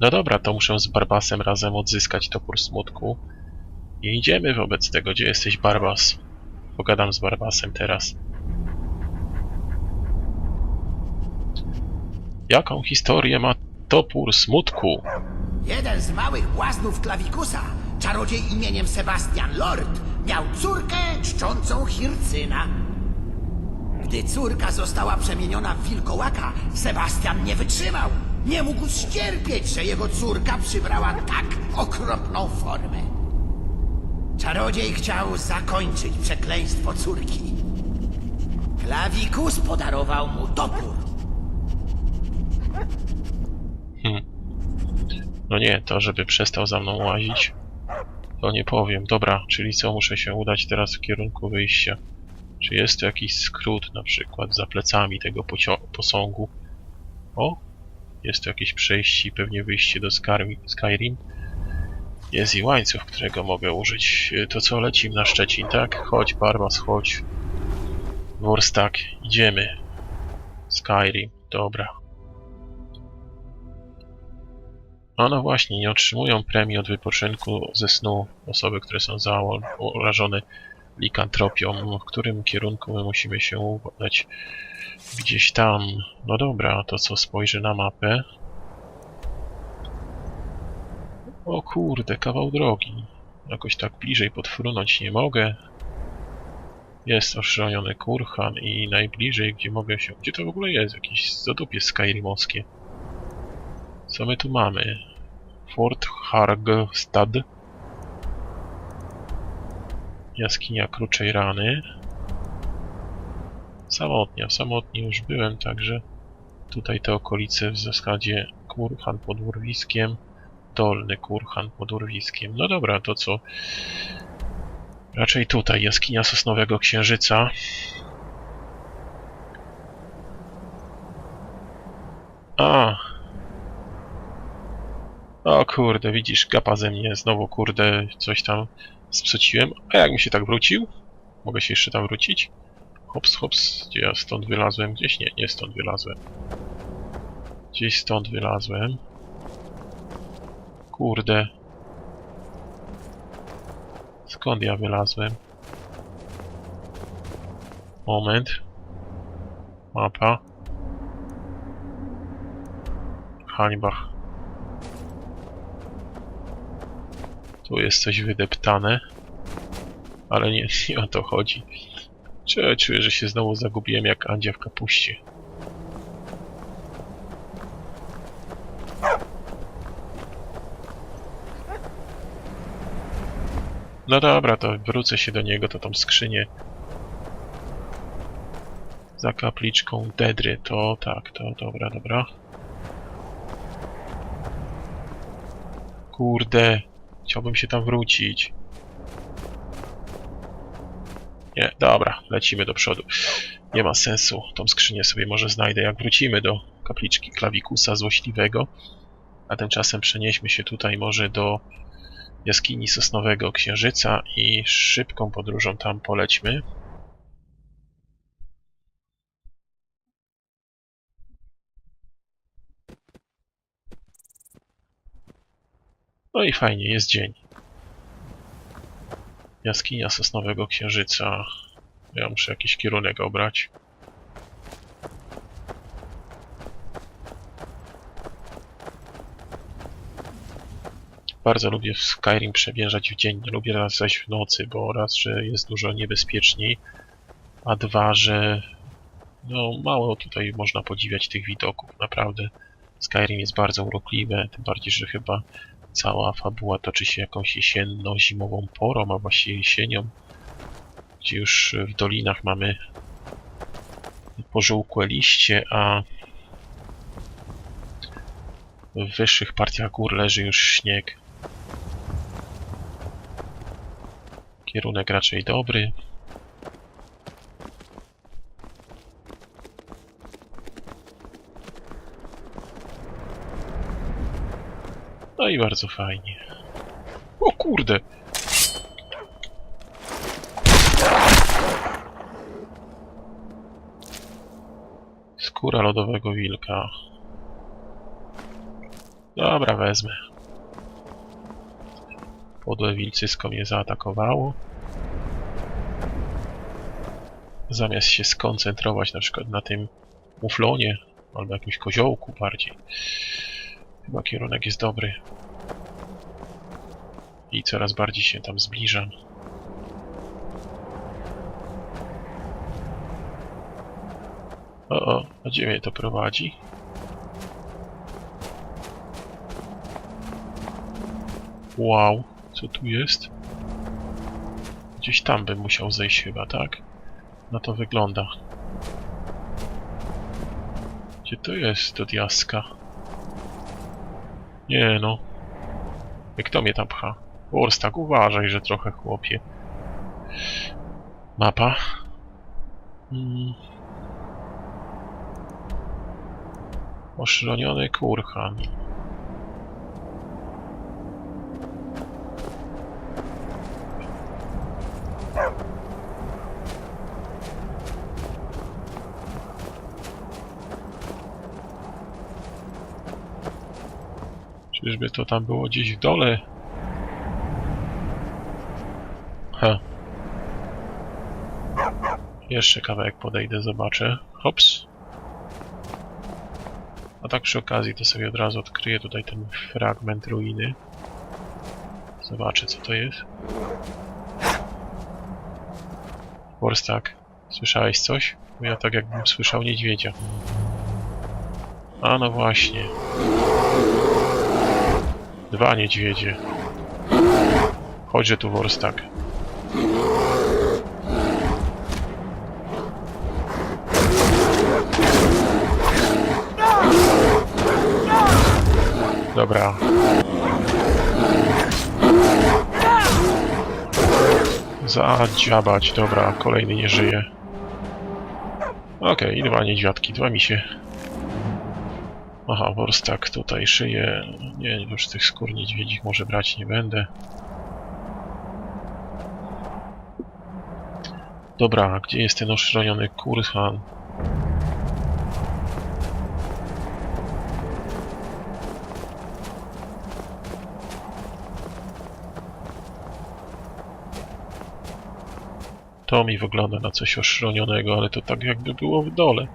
No dobra, to muszę z Barbasem razem odzyskać topór smutku. I idziemy wobec tego. Gdzie jesteś, Barbas? Pogadam z Barbasem teraz. Jaką historię ma topór smutku? Jeden z małych błaznów klawikusa, czarodziej imieniem Sebastian Lord, miał córkę czczącą Hircyna. Gdy córka została przemieniona w wilkołaka, Sebastian nie wytrzymał. Nie mógł ścierpieć, że jego córka przybrała tak okropną formę. Czarodziej chciał zakończyć przekleństwo córki. Klawikus podarował mu topór. No nie, to żeby przestał za mną łazić, to nie powiem. Dobra, czyli co, muszę się udać teraz w kierunku wyjścia. Czy jest tu jakiś skrót na przykład za plecami tego posągu? O, jest tu jakieś przejście i pewnie wyjście do Skyrim. Jest i łańcuch, którego mogę użyć. Y, To co, lecimy na Szczecin, tak? Chodź, Barbas, chodź. Worstak, idziemy. Skyrim, dobra. A no właśnie, nie otrzymują premii od wypoczynku ze snu osoby, które są zarażone likantropią. W którym kierunku my musimy się udać? Gdzieś tam. No dobra, to co, spojrzę na mapę. O kurde, kawał drogi. Jakoś tak bliżej podfrunąć nie mogę. Jest oszroniony kurhan i najbliżej, gdzie mogę się... Gdzie to w ogóle jest? Jakieś zadupie skyrimowskie. Co my tu mamy? Fort Hargstad. Jaskinia Kruczej Rany. Samotnia. Samotnie już byłem, także tutaj te okolice w zasadzie Kurhan pod urwiskiem. Dolny Kurhan pod urwiskiem. No dobra, to co? Raczej tutaj, jaskinia Sosnowego Księżyca. A, o kurde, widzisz, gapa ze mnie, znowu kurde, coś tam sprzeciłem. A jak mi się tak wrócił? Mogę się jeszcze tam wrócić? Hops, hops, gdzie ja stąd wylazłem? Gdzieś nie, nie stąd wylazłem. Gdzieś stąd wylazłem. Kurde. Skąd ja wylazłem? Moment. Mapa. Hańba. Tu jest coś wydeptane. Ale nie, nie o to chodzi. Czuję, czuję, że się znowu zagubiłem jak Andzia w kapuście. No dobra, to wrócę się do niego, to tą skrzynię za kapliczką Dedry, to tak, to dobra, dobra. Kurde, chciałbym się tam wrócić. Nie, dobra, lecimy do przodu. Nie ma sensu, tą skrzynię sobie może znajdę, jak wrócimy do kapliczki Klawikusa Złośliwego. A tymczasem przenieśmy się tutaj może do jaskini Sosnowego Księżyca i szybką podróżą tam polećmy. No i fajnie, jest dzień. Jaskinia Sosnowego Księżyca. Ja muszę jakiś kierunek obrać. Bardzo lubię w Skyrim przemierzać w dzień, nie lubię raz zaś w nocy, bo raz, że jest dużo niebezpieczniej, a dwa, że no mało tutaj można podziwiać tych widoków, naprawdę. Skyrim jest bardzo urokliwe, tym bardziej, że chyba cała fabuła toczy się jakąś jesienno-zimową porą, a właściwie jesienią, gdzie już w dolinach mamy pożółkłe liście, a w wyższych partiach gór leży już śnieg. Kierunek raczej dobry. No i bardzo fajnie. O kurde! Skóra lodowego wilka. Dobra, wezmę. Podłe wilcysko mnie zaatakowało. Zamiast się skoncentrować na przykład na tym muflonie albo jakimś koziołku bardziej. Chyba kierunek jest dobry. I coraz bardziej się tam zbliżam. O, o, gdzie mnie to prowadzi? Wow, co tu jest? Gdzieś tam bym musiał zejść chyba, tak? Na to wygląda. Gdzie to jest do diaska? Nie no. Kto mnie tam pcha? Worstak, uważaj, że trochę chłopie. Mapa. Mm. Oszroniony kurhan. Czyżby to tam było gdzieś w dole? Ha. Jeszcze kawałek podejdę, zobaczę. Hops. A tak przy okazji to sobie od razu odkryję tutaj ten fragment ruiny. Zobaczę co to jest. Worstak, słyszałeś coś? Ja tak jakbym słyszał niedźwiedzia. A no właśnie. Dwa niedźwiedzie. Chodźże tu, Worstak. Dobra. Zadziabać, dobra, kolejny nie żyje. Okej, i dwa niedźwiadki, dwa misie. Aha, Worstak tutaj szyje. Nie, już tych skór niedźwiedzich może brać nie będę. Dobra, gdzie jest ten oszroniony kurhan? To mi wygląda na coś oszronionego, ale to tak jakby było w dole.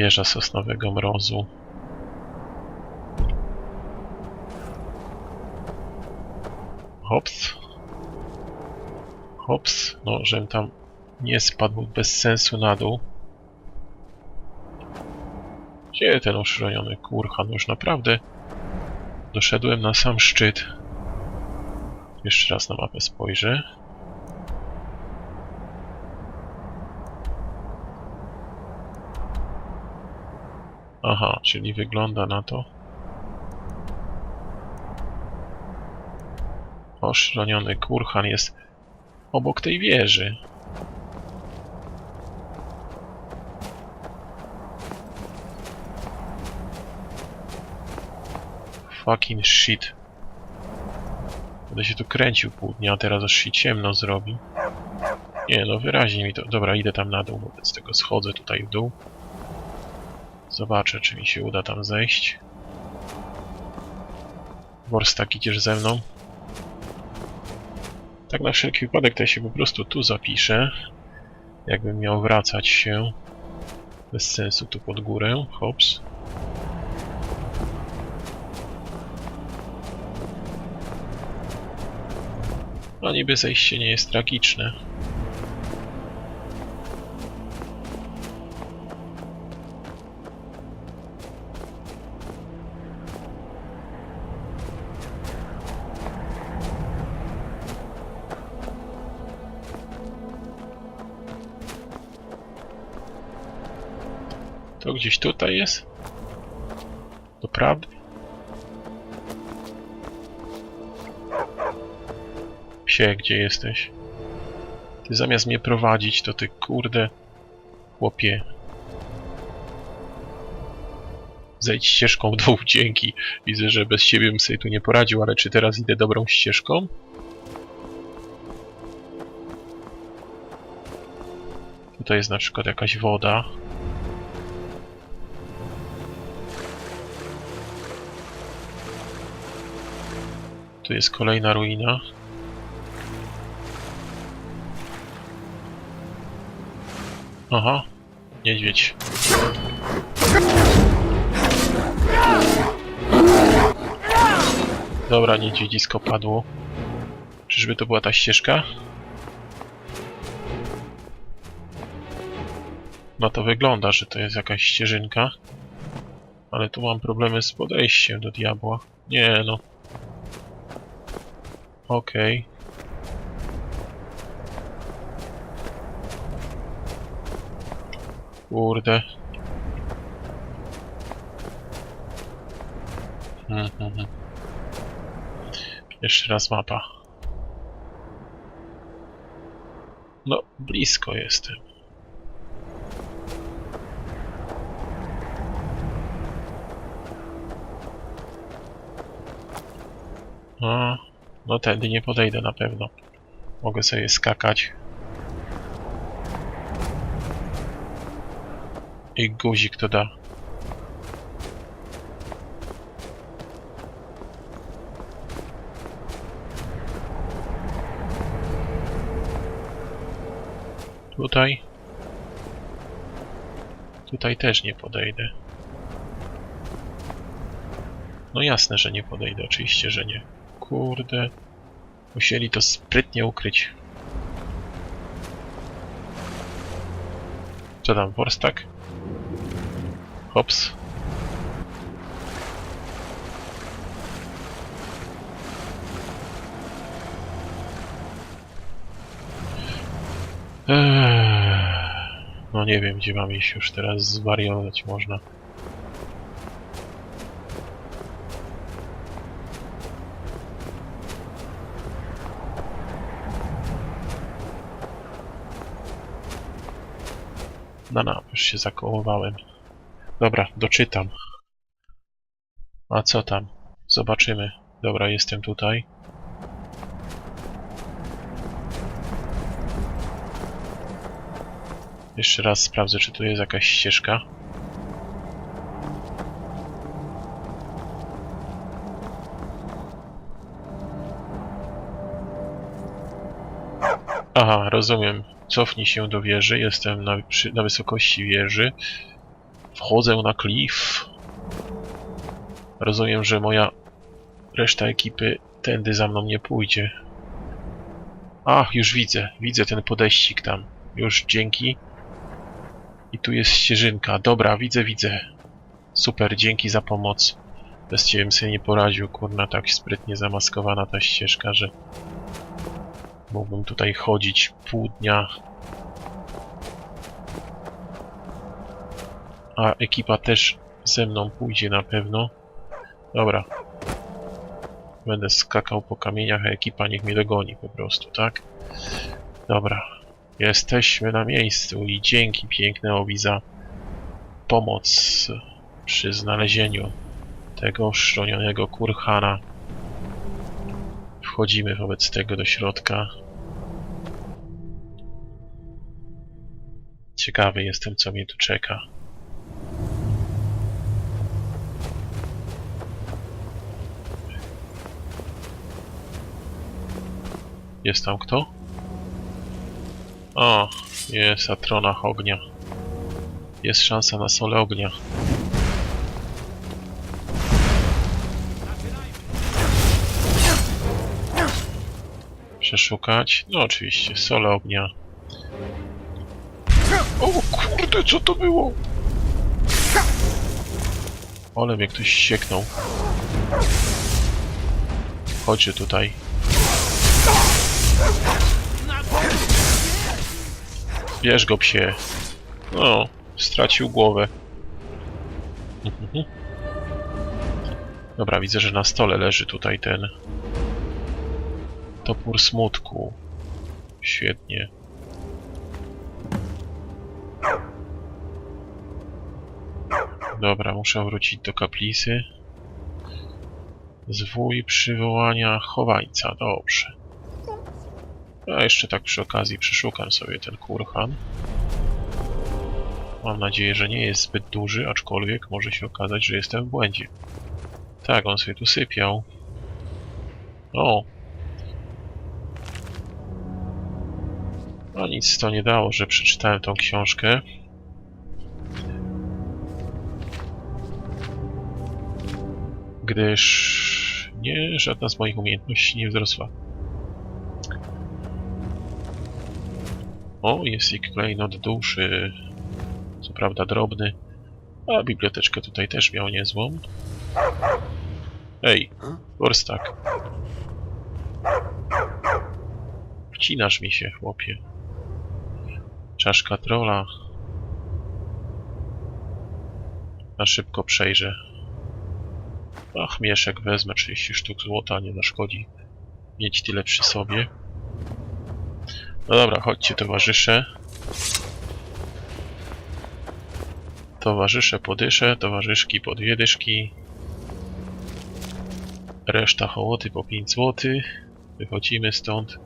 Wieża sosnowego mrozu. Hops. Hops. No, żebym tam nie spadł bez sensu na dół. Gdzie ten oszroniony kurhan? Już naprawdę doszedłem na sam szczyt. Jeszcze raz na mapę spojrzę. Aha, czyli wygląda na to. Oszroniony kurhan jest obok tej wieży. Fucking shit. Będę się tu kręcił pół dnia, a teraz aż się ciemno zrobi. Nie no, wyraźnie mi to... Dobra, idę tam na dół, wobec tego schodzę tutaj w dół. Zobaczę, czy mi się uda tam zejść. Worstak, idziesz ze mną? Tak na wszelki wypadek to ja się po prostu tu zapiszę. Jakbym miał wracać się. Bez sensu tu pod górę. Hops. No niby zejście nie jest tragiczne. Gdzieś tutaj jest? Doprawdy? Psie, gdzie jesteś? Ty zamiast mnie prowadzić, to ty kurde... Chłopie. Zejdź ścieżką w dół, dzięki. Widzę, że bez siebie bym sobie tu nie poradził, ale czy teraz idę dobrą ścieżką? Tutaj jest na przykład jakaś woda. Tu jest kolejna ruina. Aha, niedźwiedź. Dobra, niedźwiedzisko padło. Czyżby to była ta ścieżka? No to wygląda, że to jest jakaś ścieżynka. Ale tu mam problemy z podejściem do diabła. Nie no. Okej. Kurde. Mhm, mhm. Jeszcze raz mapa. No, blisko jestem. No, no tędy nie podejdę na pewno. Mogę sobie skakać. I guzik to da. Tutaj. Tutaj też nie podejdę. No jasne, że nie podejdę, oczywiście, że nie. Kurde. Musieli to sprytnie ukryć. Co tam, worstak? Hops. Eee, No nie wiem, gdzie mam iść już teraz zwariować można. No, no, już się zakołowałem. Dobra, doczytam. A co tam? Zobaczymy. Dobra, jestem tutaj. Jeszcze raz sprawdzę, czy tu jest jakaś ścieżka. Aha, rozumiem. Cofnij się do wieży. Jestem na, przy, na wysokości wieży. Wchodzę na klif. Rozumiem, że moja reszta ekipy tędy za mną nie pójdzie. Ach, już widzę. Widzę ten podejścik tam. Już dzięki. I tu jest ścieżynka. Dobra, widzę, widzę. Super, dzięki za pomoc. Bez ciebie bym sobie nie poradził. Kurna, tak sprytnie zamaskowana ta ścieżka, że... Mógłbym tutaj chodzić pół dnia. A ekipa też ze mną pójdzie na pewno. Dobra. Będę skakał po kamieniach, a ekipa niech mnie dogoni po prostu, tak? Dobra. Jesteśmy na miejscu i dzięki piękneowi za pomoc przy znalezieniu tego oszronionego kurhana. Wchodzimy wobec tego do środka. Ciekawy jestem, co mnie tu czeka. Jest tam kto? O, jest Atrona ognia. Jest szansa na solę ognia. Przeszukać? No oczywiście, solę ognia. O kurde, co to było? Ole mnie ktoś sieknął. Chodźcie tutaj. Bierz go psie. No, stracił głowę. Mhm. Dobra, widzę, że na stole leży tutaj ten topór smutku. Świetnie. Dobra, muszę wrócić do kaplicy. Zwój przywołania chowańca. Dobrze. A jeszcze tak przy okazji przeszukam sobie ten kurhan. Mam nadzieję, że nie jest zbyt duży, aczkolwiek może się okazać, że jestem w błędzie. Tak, on sobie tu sypiał. O! No nic to nie dało, że przeczytałem tą książkę. Gdyż nie, żadna z moich umiejętności nie wzrosła. O, jest i klejnot duszy. Co prawda drobny. A biblioteczkę tutaj też miał niezłą. Ej, Borstak. Wcinasz mi się, chłopie. Czaszka trola. Na szybko przejrzę. Ach, mieszek wezmę 30 sztuk złota, nie zaszkodzi mieć tyle przy sobie. No dobra, chodźcie towarzysze. Towarzysze po dysze, towarzyszki po dwie dyszki. Reszta hołoty po 5 złotych. Wychodzimy stąd.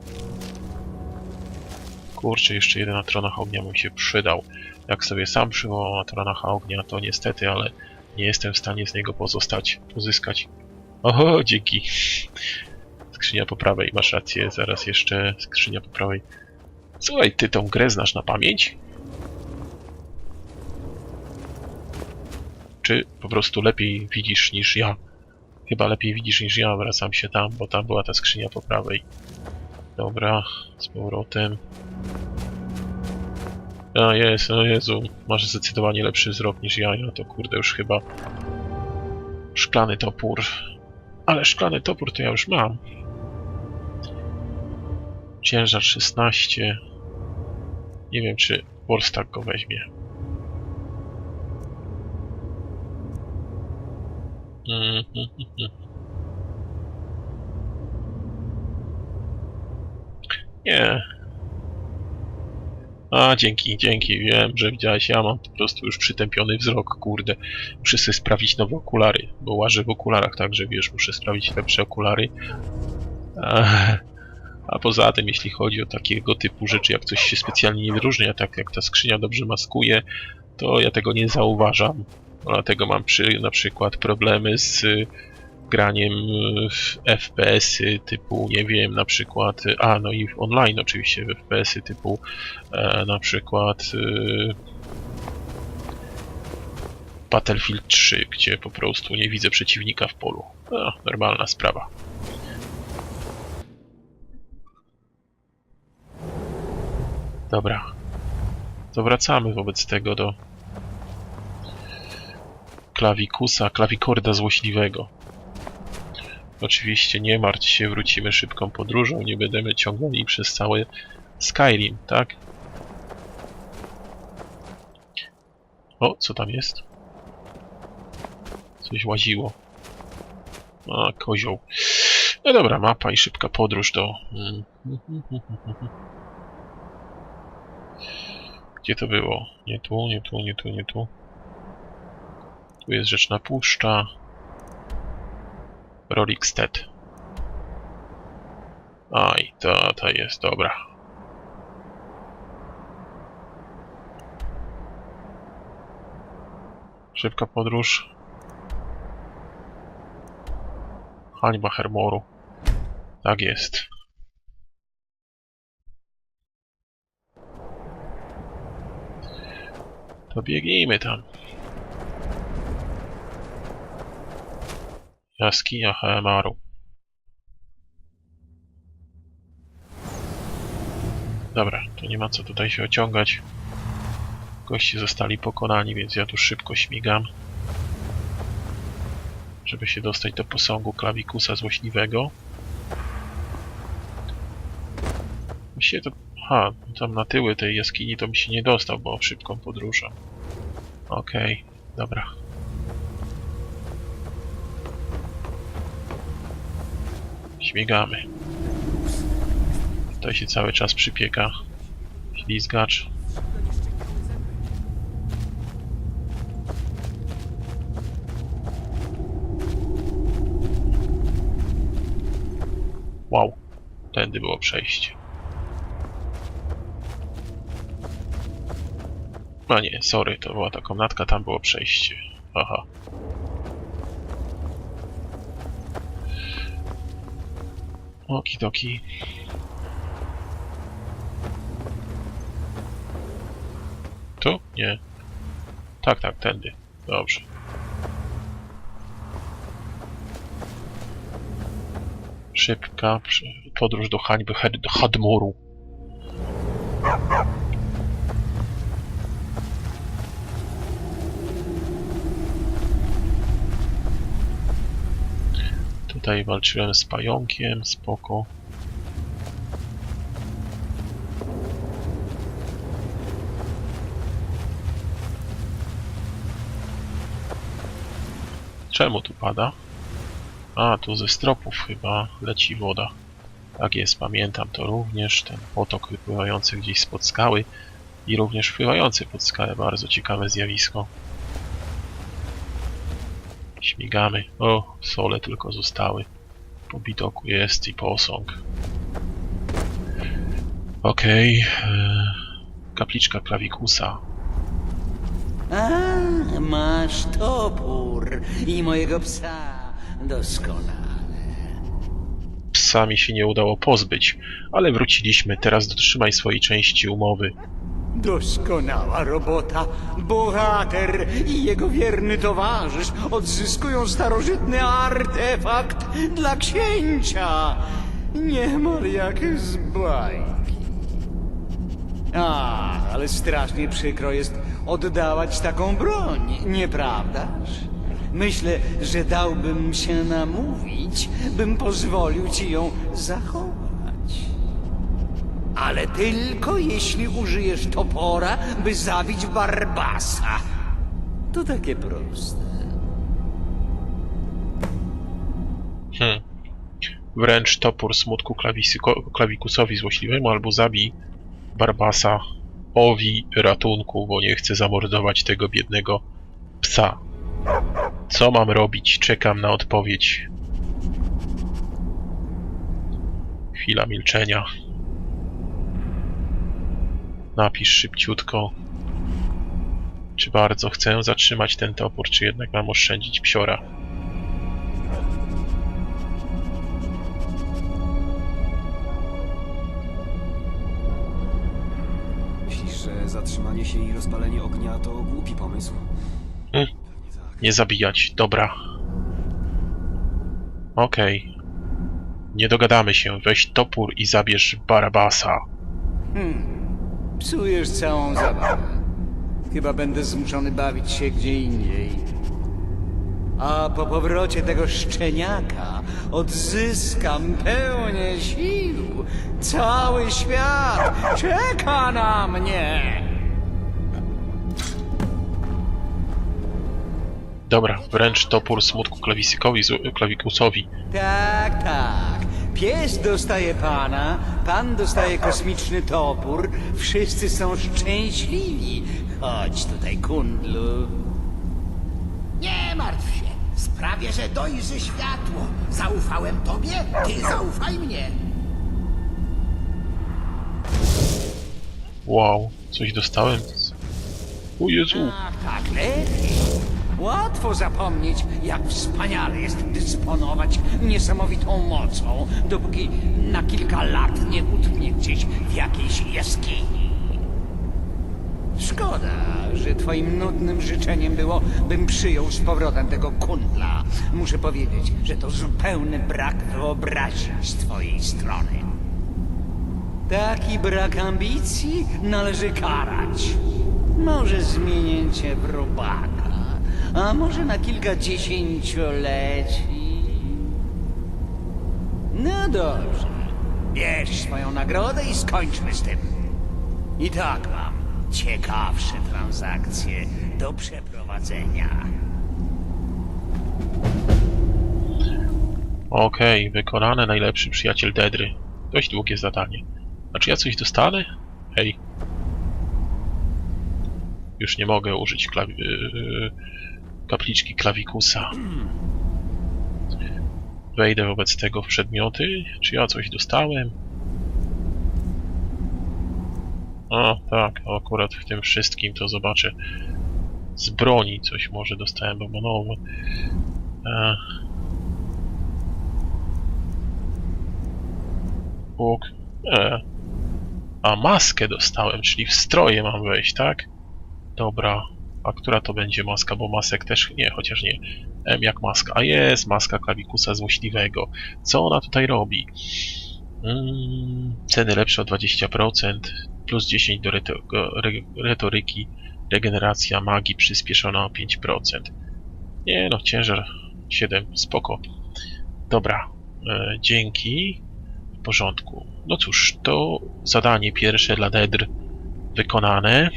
Kurczę, jeszcze jeden na tronach ognia mu się przydał. Jak sobie sam przywołał na tronach ognia, to niestety, ale nie jestem w stanie z niego pozostać, pozyskać. Oho, dzięki. Skrzynia po prawej, masz rację, zaraz jeszcze skrzynia po prawej. Słuchaj, ty tą grę znasz na pamięć? Czy po prostu lepiej widzisz niż ja? Chyba lepiej widzisz niż ja, wracam się tam, bo tam była ta skrzynia po prawej. Dobra, z powrotem. A jest, o Jezu, masz zdecydowanie lepszy wzrok niż ja, ja to kurde już chyba... Szklany topór. Ale szklany topór to ja już mam. Ciężar 16. Nie wiem, czy Borstak go weźmie. Mhm, mhm. Nie. A, dzięki, dzięki. Wiem, że widziałeś, ja mam po prostu już przytępiony wzrok, kurde. Muszę sobie sprawić nowe okulary, bo łażę w okularach, także wiesz, muszę sprawić lepsze okulary. Ech. A poza tym, jeśli chodzi o takiego typu rzeczy, jak coś się specjalnie nie wyróżnia, tak jak ta skrzynia dobrze maskuje, to ja tego nie zauważam. Dlatego mam przy, na przykład problemy z graniem y, w FPS-y typu, nie wiem, na przykład, a no i online oczywiście w FPS-y typu e, na przykład y, Battlefield 3, gdzie po prostu nie widzę przeciwnika w polu. No, normalna sprawa. Dobra. To wracamy wobec tego do klawikusa, klawikorda złośliwego. Oczywiście nie martw się, wrócimy szybką podróżą, nie będziemy ciągnęli przez całe Skyrim, tak? O, co tam jest? Coś łaziło. A, kozioł. No dobra, mapa i szybka podróż do... mm, Gdzie to było? Nie tu, nie tu, nie tu, nie tu. Tu jest Rzeczna Puszcza. Rolikstead. Aj, ta, ta jest, dobra. Szybka podróż. Hańba Hermoru. Tak jest. To biegnijmy tam. Jaskinia Haemaru. Dobra, to nie ma co tutaj się ociągać. Goście zostali pokonani, więc ja tu szybko śmigam. Żeby się dostać do posągu klawikusa złośliwego. Właściwie to... Ha, tam na tyły tej jaskini to mi się nie dostał, bo szybką podróżą. Okej, dobra. Śmigamy. Tutaj się cały czas przypieka ślizgacz. Wow, tędy było przejście. A nie, sorry, to była ta komnatka, tam było przejście. Aha. Okidoki. Tu? Nie. Tak, tak, tędy. Dobrze. Szybka podróż do hańby Had- Hadmuru. Tutaj walczyłem z pająkiem, spoko. Czemu tu pada? A, tu ze stropów chyba leci woda. Tak jest, pamiętam to również, ten potok wypływający gdzieś spod skały i również wpływający pod skałę, bardzo ciekawe zjawisko. Śmigamy. O, sole tylko zostały. Po bidoku jest i posąg. Okej. e, Kapliczka klawikusa. A, masz topór i mojego psa. Doskonale. Psa mi się nie udało pozbyć, ale wróciliśmy. Teraz dotrzymaj swojej części umowy. Doskonała robota. Bohater i jego wierny towarzysz odzyskują starożytny artefakt dla księcia. Niemal jak z bajki. A, ale strasznie przykro jest oddawać taką broń, nieprawdaż? Myślę, że dałbym się namówić, bym pozwolił ci ją zachować. Ale tylko jeśli użyjesz topora, by zabić Barbasa. To takie proste. Hm. Wręcz topór smutku klawisyko- klawikusowi złośliwemu albo zabij Barbasa. Owi ratunku, bo nie chcę zamordować tego biednego psa. Co mam robić? Czekam na odpowiedź. Chwila milczenia. Napisz szybciutko. Czy bardzo chcę zatrzymać ten topór, czy jednak mam oszczędzić psiora? Myślisz, że zatrzymanie się i rozpalenie ognia to głupi pomysł? Mm. Tak. Nie zabijać, dobra. Okej. Nie dogadamy się, weź topór i zabierz Barabasa. Hmm. Psujesz całą zabawę. Chyba będę zmuszony bawić się gdzie indziej. A po powrocie tego szczeniaka odzyskam pełnię sił. Cały świat czeka na mnie. Dobra, wręcz topór smutku klawikusowi. Tak, tak. Pies dostaje pana, pan dostaje kosmiczny topór. Wszyscy są szczęśliwi. Chodź tutaj, kundlu. Nie martw się. Sprawię, że dojrzy światło. Zaufałem tobie, ty zaufaj mnie. Wow, coś dostałem? O Jezu, Ach, tak lepiej. Łatwo zapomnieć, jak wspaniale jest dysponować niesamowitą mocą, dopóki na kilka lat nie utknie gdzieś w jakiejś jaskini. Szkoda, że twoim nudnym życzeniem było, bym przyjął z powrotem tego kundla. Muszę powiedzieć, że to zupełny brak wyobraźni z twojej strony. Taki brak ambicji należy karać. Może zmienię cię w robaka, a może na kilka dziesięcioleci. No dobrze. Bierz swoją nagrodę i skończmy z tym. I tak mam ciekawsze transakcje do przeprowadzenia. okej, wykonane, najlepszy przyjaciel Dedry. Dość długie zadanie. A czy ja coś dostanę? Hej. Już nie mogę użyć klawi- yy, kapliczki klawikusa. Wejdę wobec tego w przedmioty. Czy ja coś dostałem? O, tak, akurat w tym wszystkim to zobaczę. Z broni coś może dostałem, bo nowe. E... Łuk. E... A maskę dostałem, czyli w stroje mam wejść, tak? Dobra. A która to będzie maska? Bo masek też nie, chociaż nie. M jak maska. A jest maska klawikusa złośliwego. Co ona tutaj robi? Mm, ceny lepsze o 20%, plus 10 do reto re retoryki, regeneracja magii przyspieszona o 5%. Nie no, ciężar 7, spoko. Dobra, e, dzięki. W porządku. No cóż, to zadanie pierwsze dla Dedr wykonane.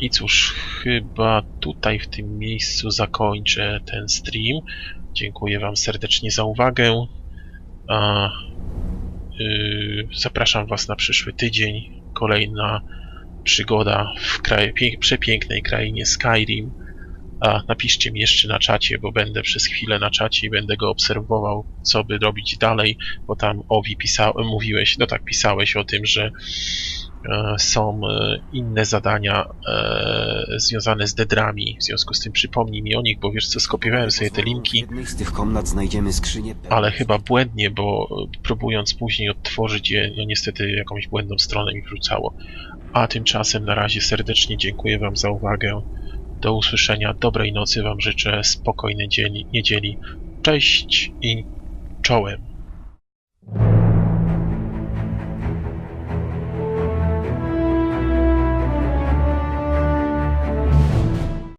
I cóż, chyba tutaj w tym miejscu zakończę ten stream. Dziękuję Wam serdecznie za uwagę. A, yy, zapraszam Was na przyszły tydzień. Kolejna przygoda w przepięknej krainie Skyrim. A, napiszcie mi jeszcze na czacie, bo będę przez chwilę na czacie i będę go obserwował, co by robić dalej, bo tam Owi pisał, mówiłeś, no tak, pisałeś o tym, że są e, inne zadania e, związane z dedrami. W związku z tym przypomnij mi o nich, bo wiesz co, skopiowałem sobie te linki. Z tych komnat znajdziemy skrzynię ale chyba błędnie, bo e, próbując później odtworzyć je, no niestety jakąś błędną stronę mi wrzucało. A tymczasem na razie serdecznie dziękuję Wam za uwagę. Do usłyszenia, dobrej nocy Wam życzę, spokojnej dzieli, niedzieli. Cześć i czołem.